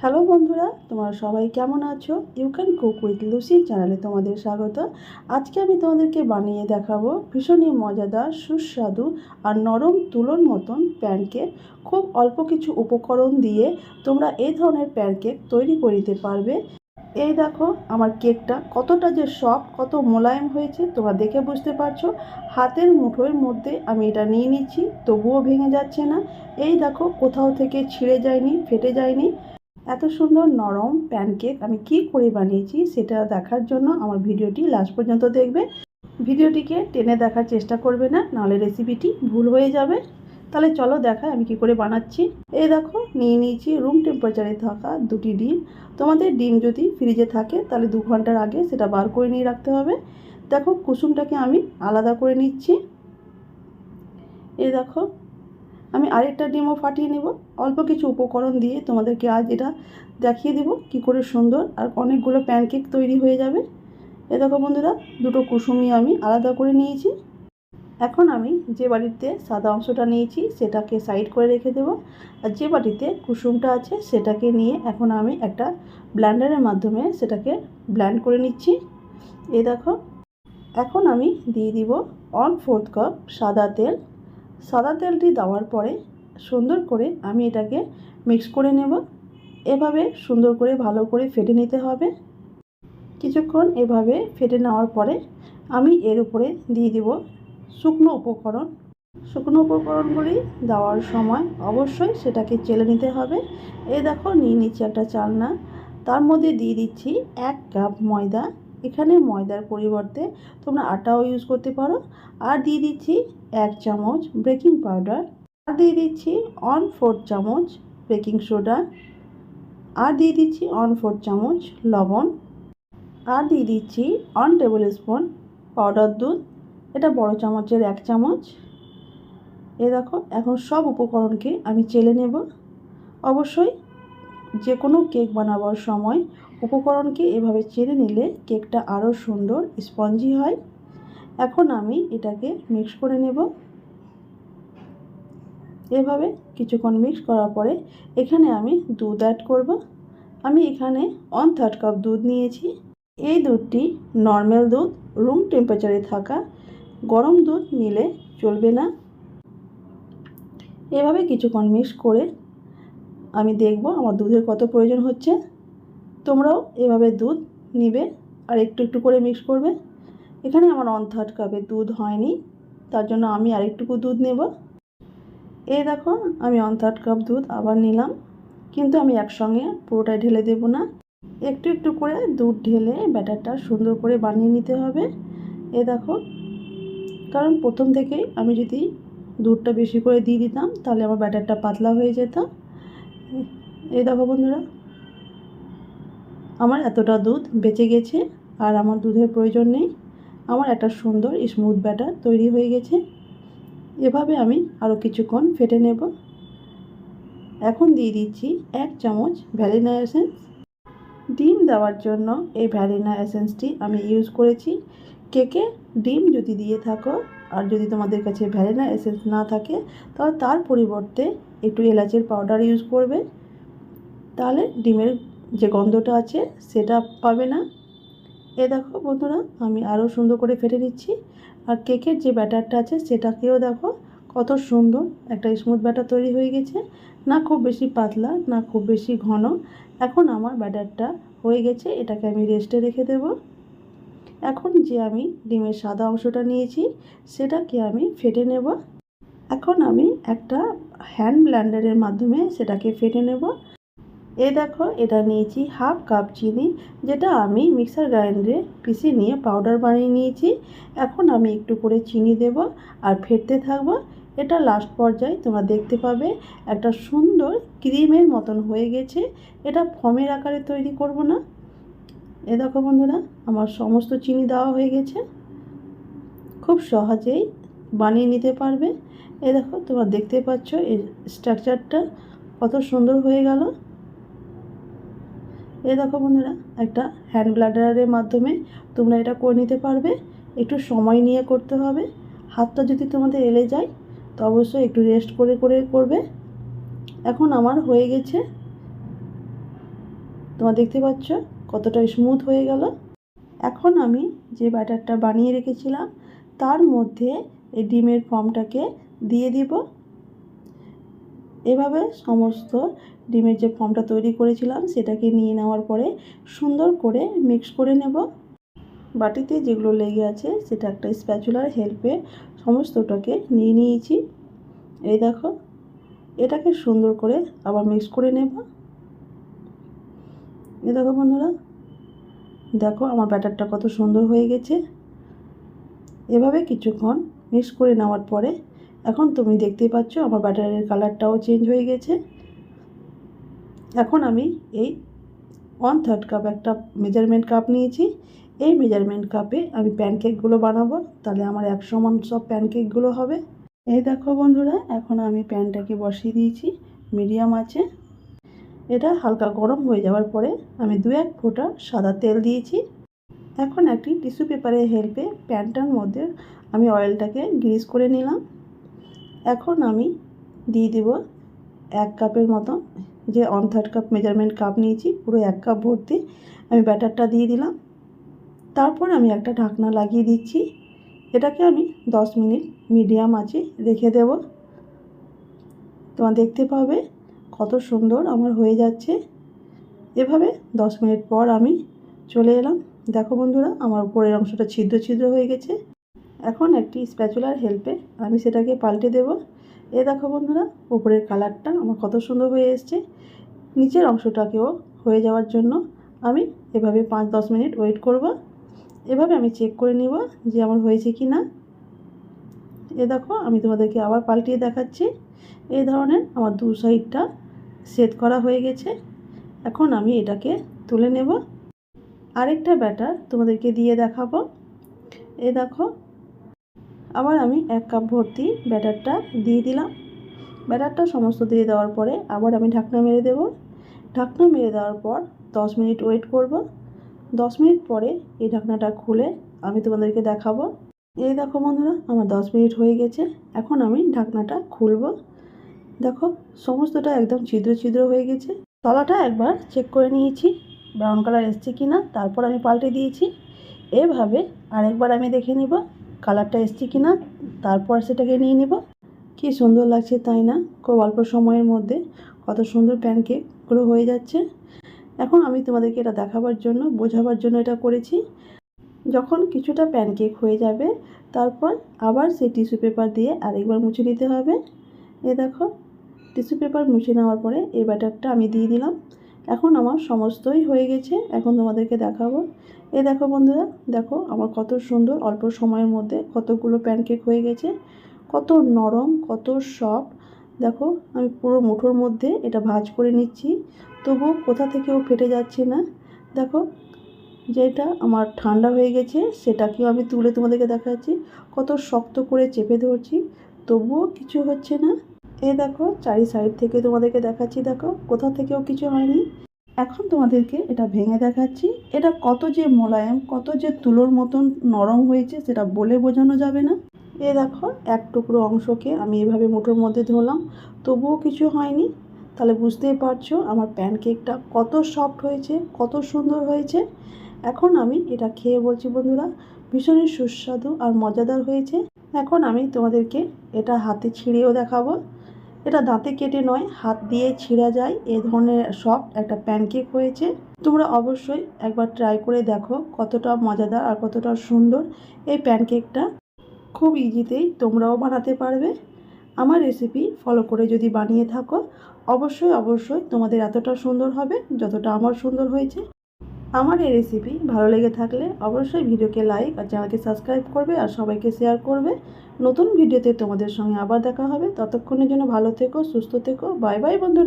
Hello বন্ধুরা, তোমরা সবাই কেমন আছো? You can cook with Lucy চ্যানেলে তোমাদের স্বাগত। আজকে আমি তোমাদেরকে বানিয়ে দেখাবো ভীষণই মজাদার, সুস্বাদু আর নরম তুলোর মতন প্যানকেক খুব অল্প কিছু উপকরণ দিয়ে তোমরা এই ধরনের প্যানকেক তৈরি করে নিতে পারবে। এই দেখো, আমার কেকটা কতটা যে সফট কত মোলায়েম হয়েছে, তোমরা দেখে বুঝতে পারছ। হাতের মুঠোর মধ্যে আমি এটা নিয়ে নিচ্ছি, তবুও ভেঙে যাচ্ছে না। এই দেখো, কোথাও থেকে ছিঁড়ে যায়নি, ফেটে যায়নি। এত সুন্দর নরম প্যানকেক আমি কি করে বানিয়েছি সেটা দেখার জন্য আমার ভিডিওটি লাস্ট পর্যন্ত দেখবে। ভিডিওটিকে টেনে দেখার চেষ্টা করবে না, নাহলে রেসিপিটি ভুল হয়ে যাবে। তাহলে চলো দেখা আমি কি করে বানাচ্ছি। এই দেখো, নিয়ে নিয়েছি রুম টেম্পারেচারে থাকা দুটি ডিম। তোমাদের ডিম যদি ফ্রিজে থাকে, তাহলে দু ঘণ্টার আগে সেটা বার করে নিয়ে রাখতে হবে। দেখো, কুসুমটাকে আমি আলাদা করে নিচ্ছি। এই দেখো আমি আরেকটা ডিমও ফাটিয়ে নেব। অল্প কিছু উপকরণ দিয়ে তোমাদেরকে আজ এটা দেখিয়ে দেব কি করে সুন্দর আর অনেকগুলো প্যানকেক তৈরি হয়ে যাবে। এ দেখো বন্ধুরা, দুটো কুসুমি আমি আলাদা করে নিয়েছি। এখন আমি যে বাড়িতে সাদা অংশটা নিয়েছি সেটাকে সাইড করে রেখে দেব। আর যে বাটিতে কুসুমটা আছে সেটাকে নিয়ে এখন আমি একটা ব্ল্যান্ডারের মাধ্যমে সেটাকে ব্ল্যান্ড করে নিচ্ছি। এ দেখো, এখন আমি দিয়ে দিব ওয়ান ফোর্থ কাপ সাদা তেল। সাদা তেলটি দেওয়ার পরে সুন্দর করে আমি এটাকে মিক্স করে নেব। এভাবে সুন্দর করে ভালো করে ফেটে নিতে হবে। কিছুক্ষণ এভাবে ফেটে নেওয়ার পরে আমি এর উপরে দিয়ে দিব শুকনো উপকরণ। শুকনো উপকরণগুলি দেওয়ার সময় অবশ্যই সেটাকে চেলে নিতে হবে। এ দেখো নিয়ে নিচ্ছি একটা চালনা। তার মধ্যে দিয়ে দিচ্ছি এক কাপ ময়দা। এখানে ময়দার পরিবর্তে তোমরা আটাও ইউজ করতে পারো। আর দিয়ে দিচ্ছি এক চামচ বেকিং পাউডার আর দিয়ে দিচ্ছি ওয়ান ফোর চামচ বেকিং সোডা আর দিয়ে দিচ্ছি ওয়ান ফোর চামচ লবণ। আর দিয়ে দিচ্ছি ওয়ান টেবিল স্পুন পাউডার দুধ। এটা বড় চামচের এক চামচ। এ দেখো, এখন সব উপকরণকে আমি চেলে নেব। অবশ্যই যে কোনো কেক বানাবার সময় উপকরণকে এভাবে চেলে নিলে কেকটা আরও সুন্দর, স্পঞ্জি হয়। এখন আমি এটাকে মিক্স করে নেব। এভাবে কিছুক্ষণ মিক্স করার পরে এখানে আমি দুধ অ্যাড করব। আমি এখানে ওয়ান থার্ড কাপ দুধ নিয়েছি। এই দুধটি নর্মাল দুধ, রুম টেম্পারেচারে থাকা গরম দুধ নিলে চলবে না। এভাবে কিছুক্ষণ মিক্স করে আমি দেখব আমার দুধের কত প্রয়োজন হচ্ছে। তোমরাও এভাবে দুধ নিবে আর একটু একটু করে মিক্স করবে। এখানে আমার ওয়ান থার্ড কাপে দুধ হয়নি, তার জন্য আমি আরেকটুকু দুধ নেব। এই দেখো, আমি ওয়ান থার্ড কাপ দুধ আবার নিলাম, কিন্তু আমি একসঙ্গে পুরোটাই ঢেলে দেব না। একটু একটু করে দুধ ঢেলে ব্যাটারটা সুন্দর করে বানিয়ে নিতে হবে। এ দেখো, কারণ প্রথম থেকেই আমি যদি দুধটা বেশি করে দিয়ে দিতাম, তাহলে আমার ব্যাটারটা পাতলা হয়ে যেত। এই দেখো বন্ধুরা আমার এতটা দুধ বেঁচে গেছে আর আমার দুধের প্রয়োজন নেই। আমার একটা সুন্দর স্মুথ ব্যাটার তৈরি হয়ে গেছে। এভাবে আমি আরও কিছুক্ষণ ফেটে নেব। এখন দিয়ে দিচ্ছি এক চামচ ভ্যালিনা এসেন্স। ডিম দেওয়ার জন্য এই ভ্যালিনা এসেন্সটি আমি ইউজ করেছি। কেকে ডিম যদি দিয়ে থাকো আর যদি তোমাদের কাছে ভ্যালিনা এসেন্স না থাকে, তাহলে তার পরিবর্তে একটু এলাচের পাউডার ইউজ করবে। তাহলে ডিমের যে গন্ধটা আছে সেটা পাবে না। এ দেখো বন্ধুরা, আমি আরও সুন্দর করে ফেটে দিচ্ছি আর কেকের যে ব্যাটারটা আছে সেটাকেও দেখো, কত সুন্দর একটা স্মুথ ব্যাটার তৈরি হয়ে গেছে। না খুব বেশি পাতলা, না খুব বেশি ঘন। এখন আমার ব্যাটারটা হয়ে গেছে, এটাকে আমি রেস্টে রেখে দেব। এখন যে আমি ডিমের সাদা অংশটা নিয়েছি, সেটাকে আমি ফেটে নেব। এখন আমি একটা হ্যান্ড ব্ল্যান্ডারের মাধ্যমে সেটাকে ফেটে নেব। এ দেখো, এটা নিয়েছি হাফ কাপ চিনি, যেটা আমি মিক্সার গ্রাইন্ডারে পিষে নিয়ে পাউডার বানিয়ে নিয়েছি। এখন আমি একটু করে চিনি দেব আর ফেটতে থাকব। এটা লাস্ট পর্যায়ে তোমরা দেখতে পাবে, একটা সুন্দর ক্রিমের মতন হয়ে গেছে। এটা ফমের আকারে তৈরি করব না। এ দেখো বন্ধুরা, আমার সমস্ত চিনি দেওয়া হয়ে গেছে। খুব সহজেই বানিয়ে নিতে পারবে। এ দেখো, তোমরা দেখতে পাচ্ছ এই স্ট্রাকচারটা কত সুন্দর হয়ে গেল। এ দেখো বন্ধুরা, একটা হ্যান্ড ব্লাডারের মাধ্যমে তোমরা এটা করে নিতে পারবে। একটু সময় নিয়ে করতে হবে। হাতটা যদি তোমাদের এলে যায়, তো অবশ্যই একটু রেস্ট করে করে করবে। এখন আমার হয়ে গেছে। তোমার দেখতে পাচ্ছ কতটা স্মুথ হয়ে গেল। এখন আমি যে ব্যাটারটা বানিয়ে রেখেছিলাম, তার মধ্যে এই ডিমের ফর্মটাকে দিয়ে দিব। এভাবে সমস্ত ডিমের যে ফর্মটা তৈরি করেছিলাম সেটাকে নিয়ে নেওয়ার পরে সুন্দর করে মিক্স করে নেব। বাটিতে যেগুলো লেগে আছে সেটা একটা স্প্যাচুলার হেল্পে সমস্তটাকে নিয়ে নিয়েছি। এই দেখো, এটাকে সুন্দর করে আবার মিক্স করে নেব। এ দেখো বন্ধুরা, দেখো আমার ব্যাটারটা কত সুন্দর হয়ে গেছে। এভাবে কিছুক্ষণ মিক্স করে নেওয়ার পরে, এখন তুমি দেখতেই পাচ্ছ আমার ব্যাটারের কালারটাও চেঞ্জ হয়ে গেছে। এখন আমি এই ওয়ান থার্ড কাপ একটা মেজারমেন্ট কাপ নিয়েছি। এই মেজারমেন্ট কাপে আমি প্যানকেকগুলো বানাবো, তাহলে আমার এক সমান সব প্যানকেকগুলো হবে। এই দেখো বন্ধুরা, এখন আমি প্যানটাকে বসিয়ে দিয়েছি মিডিয়াম আছে। এটা হালকা গরম হয়ে যাওয়ার পরে আমি দু এক ফোঁটা সাদা তেল দিয়েছি। এখন একটি টিস্যু পেপারের হেল্পে প্যানটার মধ্যে আমি অয়েলটাকে গ্রিস করে নিলাম। এখন আমি দিয়ে দেব এক কাপের মতো যে one third cup measurement cup নিয়েছি, পুরো এক কাপ ভর্তি। আমি ব্যাটারটা দিয়ে দিলাম। তারপর আমি একটা ঢাকনা লাগিয়ে দিচ্ছি। এটাকে আমি দশ মিনিট মিডিয়াম আছে রেখে দেব। তোমার দেখতে পাবে কত সুন্দর আমার হয়ে যাচ্ছে। এভাবে দশ মিনিট পর আমি চলে এলাম। দেখো বন্ধুরা, আমার উপরের অংশটা ছিদ্র ছিদ্র হয়ে গেছে। এখন একটি স্প্যাচুলার হেল্পে আমি সেটাকে পাল্টে দেব। এ দেখো বন্ধুরা, উপরের কালারটা আমার কত সুন্দর হয়ে এসছে। নিচের অংশটাকেও হয়ে যাওয়ার জন্য আমি এভাবে পাঁচ দশ মিনিট ওয়েট করব। এভাবে আমি চেক করে নিব যে আমার হয়েছে কি না। এ দেখো, আমি তোমাদেরকে আবার পাল্টিয়ে দেখাচ্ছি। এই ধরনের আমার দু সাইডটা সেট করা হয়ে গেছে। এখন আমি এটাকে তুলে নেব। আরেকটা ব্যাটার তোমাদেরকে দিয়ে দেখাবো। এ দেখো আবার আমি এক কাপ ভর্তি ব্যাটারটা দিয়ে দিলাম। ব্যাটারটা সমস্ত দিয়ে দেওয়ার পরে আবার আমি ঢাকনা মেরে দেব। ঢাকনা মেরে দেওয়ার পর দশ মিনিট ওয়েট করব। দশ মিনিট পরে এই ঢাকনাটা খুলে আমি তোমাদেরকে দেখাবো। এই দেখো বন্ধুরা, আমার দশ মিনিট হয়ে গেছে। এখন আমি ঢাকনাটা খুলব। দেখো, সমস্তটা একদম ছিদ্র ছিদ্র হয়ে গেছে। তলাটা একবার চেক করে নিয়েছি ব্রাউন কালার এসছে কি না তারপর আমি পাল্টে দিয়েছি। এভাবে আরেকবার আমি দেখে নিব। কালারটা এসছে কি না তারপর সেটাকে নিয়ে নিব। কি সুন্দর লাগছে তাই না? খুব অল্প সময়ের মধ্যে কত সুন্দর প্যানকেকগুলো হয়ে যাচ্ছে। এখন আমি তোমাদেরকে এটা দেখাবার জন্য, বোঝাবার জন্য এটা করেছি। যখন কিছুটা প্যানকেক হয়ে যাবে, তারপর আবার সেই টিস্যু পেপার দিয়ে আরেকবার মুছে নিতে হবে। এ দেখো টিস্যু পেপার মুছে নেওয়ার পরে এই ব্যাটারটা আমি দিয়ে দিলাম। এখন আমার সমস্তই হয়ে গেছে, এখন তোমাদেরকে দেখাবো। এ দেখো বন্ধুরা, দেখো আমার কত সুন্দর অল্প সময়ের মধ্যে কতগুলো প্যানকেক হয়ে গেছে, কত নরম, কত সফট দেখো, আমি পুরো মুঠোর মধ্যে এটা ভাজ করে নিচ্ছি তবু কোথা থেকেও ফেটে যাচ্ছে না। দেখো, যেটা আমার ঠান্ডা হয়ে গেছে, সেটাকেও আমি তুলে তোমাদেরকে দেখাচ্ছি। কত শক্ত করে চেপে ধরছি, তবুও কিছু হচ্ছে না। এ দেখো, চারি সাইড থেকে তোমাদেরকে দেখাচ্ছি, দেখো কোথা থেকেও কিছু হয়নি। এখন তোমাদেরকে এটা ভেঙে দেখাচ্ছি। এটা কত যে মোলায়েম, কত যে তুলোর মতন নরম হয়েছে, সেটা বলে বোঝানো যাবে না। এ দেখো, এক টুকরো অংশকে আমি এভাবে মুঠোর মধ্যে ধরলাম, তবুও কিছু হয়নি। তাহলে বুঝতেই পারছ আমার প্যানকেকটা কত সফট হয়েছে, কত সুন্দর হয়েছে। এখন আমি এটা খেয়ে বলছি, বন্ধুরা, ভীষণই সুস্বাদু আর মজাদার হয়েছে। এখন আমি তোমাদেরকে এটা হাতে ছিঁড়েও দেখাবো। এটা দাঁতে কেটে নয়, হাত দিয়ে ছিঁড়া যায়। এ ধরনের সফট একটা প্যানকেক হয়েছে। তোমরা অবশ্যই একবার ট্রাই করে দেখো কতটা মজাদার আর কতটা সুন্দর এই প্যানকেকটা খুব ইজিতেই তোমরাও বানাতে পারবে। আমার রেসিপি ফলো করে যদি বানিয়ে থাকো, অবশ্যই অবশ্যই তোমাদের এতটা সুন্দর হবে, যতটা আমার সুন্দর হয়েছে। আমার এই রেসিপি ভালো লেগে থাকলে অবশ্যই ভিডিওকে লাইক আর চ্যানেলকে সাবস্ক্রাইব করবে আর সবাইকে শেয়ার করবে। নতুন ভিডিওতে তোমাদের সঙ্গে আবার দেখা হবে। ততক্ষণের জন্য ভালো থেকো, সুস্থ থেকো। বাই বাই বন্ধুরা।